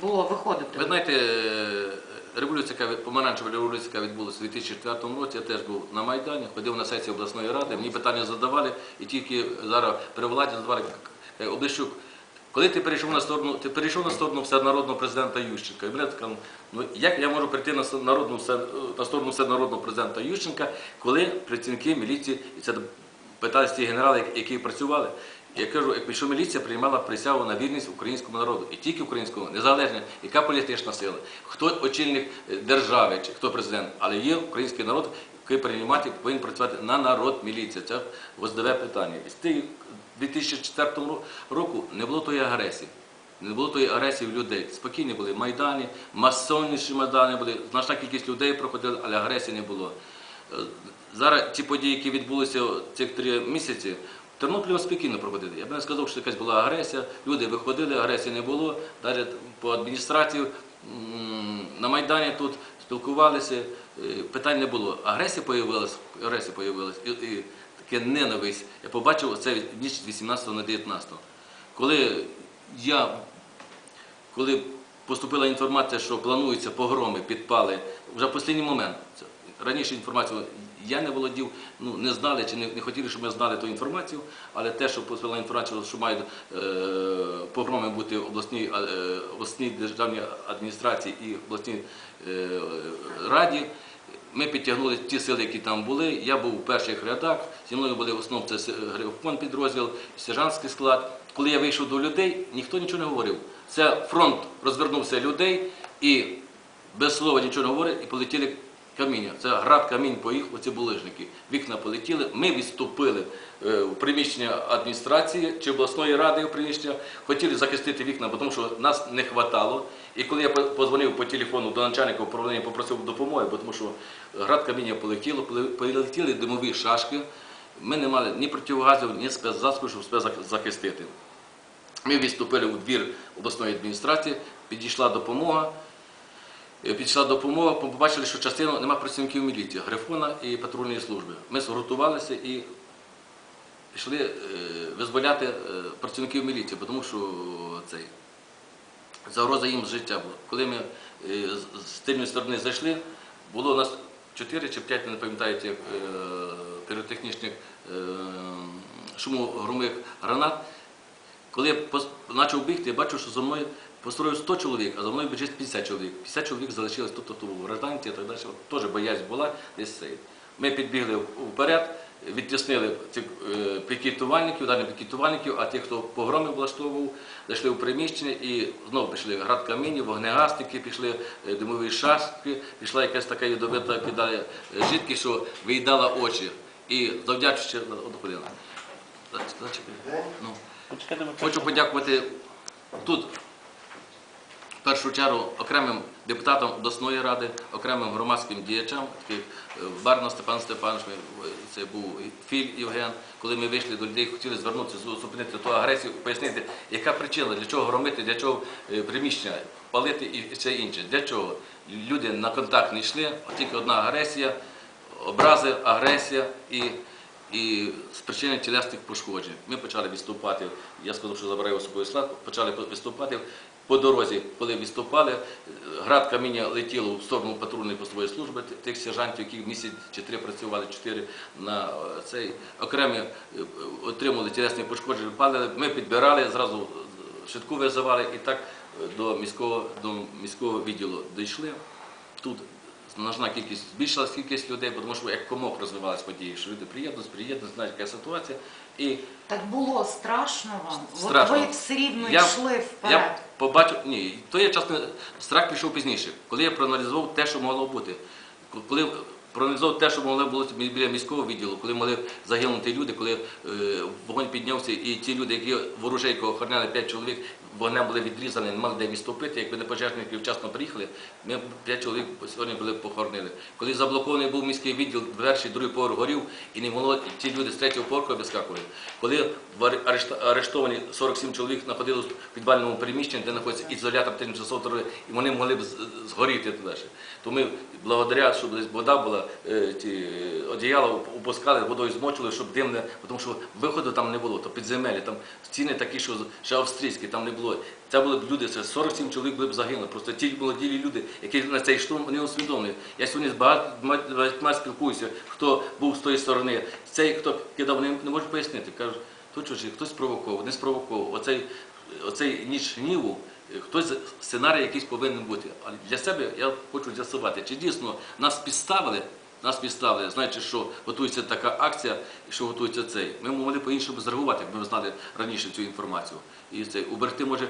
було виходити? Ви знаєте, е, революція, помаранчева революція, яка відбулася у 2004 році, я теж був на Майдані, ходив на сесію обласної ради, мені питання задавали, і тільки зараз при владі задавали е, Облещук. Коли ти перейшов на сторону, ти перейшов на сторону всенародного президента Ющенка. І мене така, ну як я можу прийти на народну на сторону всенародного президента Ющенка, коли працівники міліції, і це питали ті генерали, які працювали. Я кажу, якщо міліція приймала присягу на вірність українському народу, і тільки українському, незалежно, яка політична сила, хто очільник е, держави, чи хто президент, але є український народ, який приймати повинен працювати на народ міліція. Це воздове питання. І з тих 2004 року не було тої агресії. Не було тої агресії в людей. Спокійні були майдані, масовніші майдани були, значна кількість людей проходили, але агресії не було. Е, Зараз ті події, які відбулися цих три місяці, Тернополі спокійно проходили. Я б не сказав, що якась була агресія. Люди виходили, агресії не було. Далі по адміністрації на Майдані тут спілкувалися, е, питань не було. Агресія появилась, агресія появилась, і, і таке ненависть. Я побачив це ніч з 18 на 19. Коли я коли поступила інформація, що плануються погроми, підпали, вже в останній момент. Раніше інформацію я не володів, ну не знали чи не, не хотіли, щоб ми знали ту інформацію, але те, що поступила інформація, що мають е, погроми бути обласній, е, обласній державній адміністрації і обласній е, раді. Ми підтягнули ті сили, які там були. Я був у перших рядах. Зі мною були в основному це грифон підрозділ, сержантський склад. Коли я вийшов до людей, ніхто нічого не говорив. Це фронт розвернувся людей і без слова нічого не говорить, і полетіли каміння. Це град камінь по їх, оці булижники. Вікна полетіли. Ми відступили е, в приміщення адміністрації чи обласної ради в приміщення, хотіли захистити вікна, бо тому що нас не хватало. І коли я позвонив по телефону до начальника управління, попросив допомоги, бо тому що град каміння полетіло, поле- полетіли димові шашки. Ми не мали ні противогазів, ні спецзасобів, щоб себе захистити. Ми відступили у двір обласної адміністрації, підійшла допомога. Підійшла допомога, побачили, що частина немає працівників міліції, Грифона і патрульної служби. Ми згуртувалися і пішли е, визволяти е, працівників міліції, тому що цей, загроза їм життя була. Коли ми е, з- тильної сторони зайшли, було у нас 4 чи 5, не пам'ятаю, е, піротехнічних шумогромих гранат. Коли я почав бігти, я бачу, що за мною построїв 100 чоловік, а за мною біжить 50 чоловік. 50 чоловік залишилось тут, тут, в гражданці і так далі. Теж боязнь була десь цей. Ми підбігли вперед, відтіснили цих е, пікетувальників, далі пікетувальників, а тих, хто погроми влаштовував, зайшли в приміщення і знову пішли град камінів, вогнегасники, пішли е, димові шашки, пішла якась така ядовита кидає е, жидкість, що виїдала очі. І завдячуючи одну хвилину. Ну. Хочу подякувати тут, в першу чергу, окремим депутатам обласної ради, окремим громадським діячам, таких е, Барна Степан Степанович, е, це був Філь Євген. Коли ми вийшли до людей, хотіли звернутися, зу- зупинити ту агресію, пояснити, яка причина, для чого громити, для чого е, приміщення палити і все інше. Для чого люди на контакт не йшли, тільки одна агресія, образи, агресія і і спричинення тілесних пошкоджень. Ми почали відступати, я сказав, що забираю особовий склад, почали виступати. По дорозі, коли відступали, е, град каміння летіло в сторону патрульної постової служби, тих сержантів, які місяць чи три працювали, чотири на е, цей окремі е, отримали тілесні пошкодження, падали. Ми підбирали, зразу швидку визивали і так до міського, до міського відділу дійшли. Тут значна кількість, збільшилась кількість людей, бо тому що як комок розвивалися події, що люди приєднуються, приєднуються, знають, яка ситуація. І Так було страшно вам? Страшно. От ви все рівно Я- йшли вперед. я побачив, ні, то я чесно, страх пішов пізніше, коли я проаналізував те, що могло бути. Коли проаналізував те, що могло бути біля міського відділу, коли могли загинути люди, коли е, вогонь піднявся, і ті люди, які ворожейко охороняли 5 чоловік, вогнем були відрізані, не мали де відступити. Якби не пожежники вчасно приїхали, ми 5 чоловік сьогодні були похоронили. Коли заблокований був міський відділ, перший, другий поверх горів, і не могло ті люди з третього поверху вискакували. Коли арештовані 47 чоловік знаходилися в підвальному приміщенні, де знаходиться ізолятор тимчасово і вони могли б згоріти туди. То ми благодаря, щоб десь вода була, ті е, одіяла опускали, водою змочили, щоб дим не, тому що виходу там не було, то підземелі, там стіни такі, що ще австрійські, там не було. Це були б люди, це 47 чоловік були б загинули. Просто ті молоді люди, які на цей штурм вони усвідомлені. Я сьогодні з багатьма спілкуюся, хто був з тої сторони. Цей, хто кидав, не, не можу пояснити. Кажуть, то чужі, хтось спровокував, не спровокував. Оцей, оцей ніч гніву, хтось сценарій якийсь повинен бути. Але для себе я хочу з'ясувати, чи дійсно нас підставили. Нас підставили, знаючи, що готується така акція, що готується цей. Ми могли по-іншому зреагувати, якби ми знали раніше цю інформацію. І цей уберегти може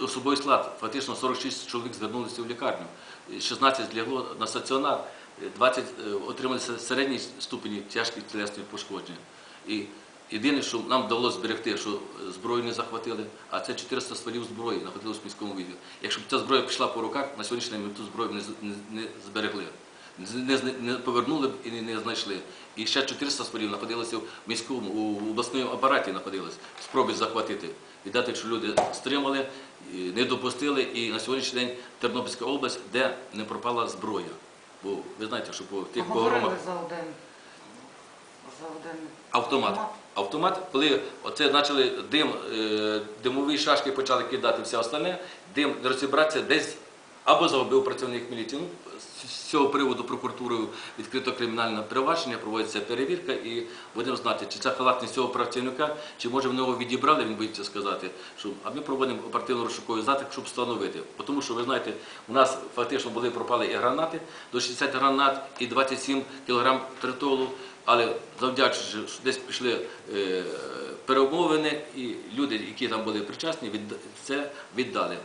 особовий склад. Фактично 46 чоловік звернулися в лікарню, 16 злягло на стаціонар, 20 е, отримали середній ступені тяжкі тілесні пошкодження. І єдине, що нам вдалося зберегти, що зброю не захватили, а це 400 стволів зброї знаходилось в міському відділі. Якщо б ця зброя пішла по руках, на сьогоднішній день ми ту зброю не, не, не зберегли. Не, не повернули б і не, не знайшли. І ще 400 стволів знаходилося в міському, у обласному апараті знаходилось, спроби захватити. Віддати, що люди стримали, не допустили, і на сьогоднішній день Тернопільська область, де не пропала зброя. Бо ви знаєте, що по тих погромах за один. Автомат. Автомат, коли оце почали дим, е, димові шашки почали кидати все остальне, дим розібратися десь або загубив працівник міліції. Ну, з- цього приводу прокуратурою відкрито кримінальне провадження, проводиться перевірка і будемо знати, чи це халатність цього працівника, чи може в нього відібрали, він боїться сказати. Що, а ми проводимо оперативно-розшуковий затик, щоб встановити. Тому що ви знаєте, у нас фактично були пропали і гранати, до 60 гранат і 27 кг тритолу. Але завдячуючи, що десь пішли е, перемовини, і люди, які там були причасні, це віддали.